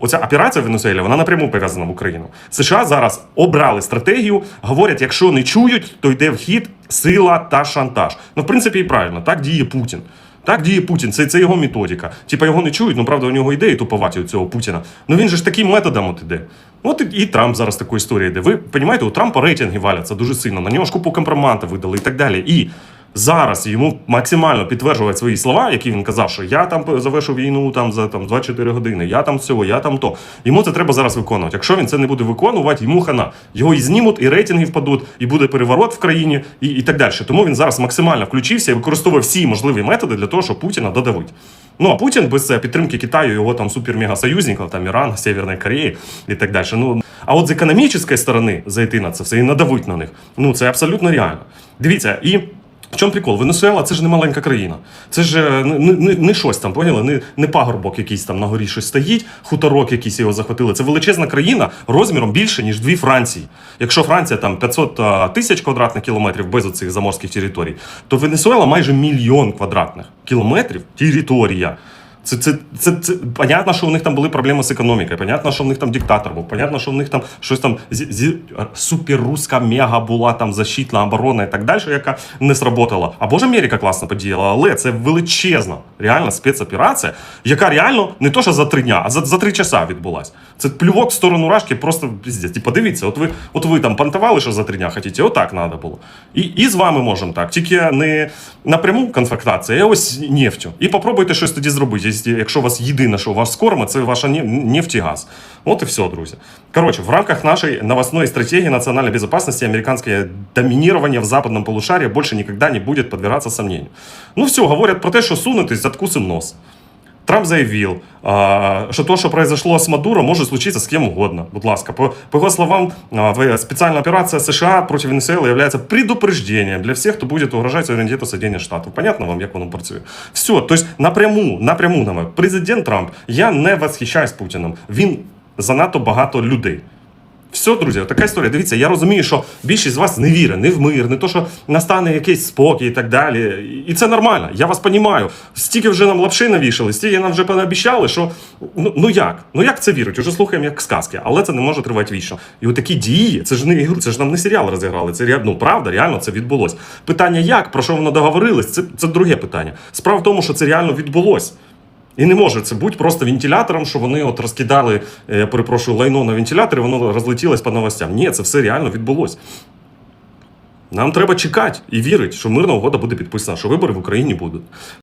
Оця операція в Венесуелі, вона напряму пов'язана в Україну. США зараз обрали стратегію, говорять, якщо не чують, то йде в хід сила та шантаж. Ну, в принципі, і правильно, так діє Путін. Так діє Путін, це, це його методика. Типа його не чують, ну правда, у нього ідеї туповаті у цього Путіна. Ну він же ж таким методом от іде. От і, і Трамп зараз такою історією йде. Ви розумієте, у Трампа рейтинги валяться дуже сильно, на нього ж купу компроматів видали і так далі. І зараз йому максимально підтверджувати свої слова, які він казав, що я там завершив війну там за там 24 години, я там всього, я там то. Йому це треба зараз виконувати. Якщо він це не буде виконувати, йому хана. Його і знімуть, і рейтинги впадуть, і буде переворот в країні, і, і так далі. Тому він зараз максимально включився і використовує всі можливі методи для того, щоб Путіна додавити. Ну а Путін без е, підтримки Китаю, його там супер-мега-союзників, там Іран, Северної Кореї і так далі. Ну а от з економічної сторони зайти на це все і надавити на них, ну це абсолютно реально. Дивіться, і в чому прикол? Венесуела це ж не маленька країна. Це ж е, не, не, не щось там, поняли? Не, не пагорбок якийсь там на горі щось стоїть, хуторок якийсь його захватили. Це величезна країна розміром більше, ніж дві Франції. Якщо Франція там 500 тисяч квадратних кілометрів без оцих заморських територій, то Венесуела майже мільйон квадратних кілометрів територія. Це, це, це, це понятно, що у них там були проблеми з економікою. Понятно, що в них там диктатор був. Понятно, що в них там щось там зі, зі, суперруська мега була там защитна оборона і так далі, яка не сработала. Або ж Америка класно подіяла, але це величезна реальна спецоперація, яка реально не то, що за три дня, а за, за три часа відбулась. Це плювок в сторону рашки, просто піздець. Типа, дивіться, от ви, от ви там пантували, що за три дня хотіте, отак треба було. І, і з вами можемо так. Тільки не напряму конфронтація, а ось нефтю. І попробуйте щось тоді зробити. Якщо- Якщо у вас єдине, що у вас скорма, це ваша нефть і газ. От і все, друзі. Коротше, в рамках нашей новостной стратегии национальной безопасности американское доминирование в западном полушарии больше никогда не будет подвергаться сомнению. Ну все, говорят про те, що сунутись, откусим нос. Трамп заявив, что то, що произошло з Мадуро, може случиться з ким угодно. Будь ласка, по, по його словам, специальная операція США проти Венесуэлы являється предупреждением для всіх, хто буде угрожати суверенитету Соединенных Штатов. Понятно вам, як воно працює? Все, то напряму, напряму нами. Президент Трамп, я не восхищаюсь Путіним. Він занадто багато людей. Все, друзі, така історія. Дивіться, я розумію, що більшість з вас не вірить, не в мир, не то, що настане якийсь спокій і так далі. І це нормально. Я вас розумію. Стільки вже нам лапши навішали, стільки нам вже пообіцяли, що ну, ну як? Ну як це вірить? Уже слухаємо як сказки, але це не може тривати вічно. І отакі дії, це ж не ігру, це ж нам не серіал розіграли. Це ну, правда, реально це відбулось. Питання як, про що воно договорились, це, це друге питання. Справа в тому, що це реально відбулось. І не може це бути просто вентилятором, що вони от розкидали, е, я перепрошую, лайно на вентиляторі, воно розлетілось по новостям. Ні, це все реально відбулось. Нам треба чекати і вірити, що мирна угода буде підписана, що вибори в Україні будуть.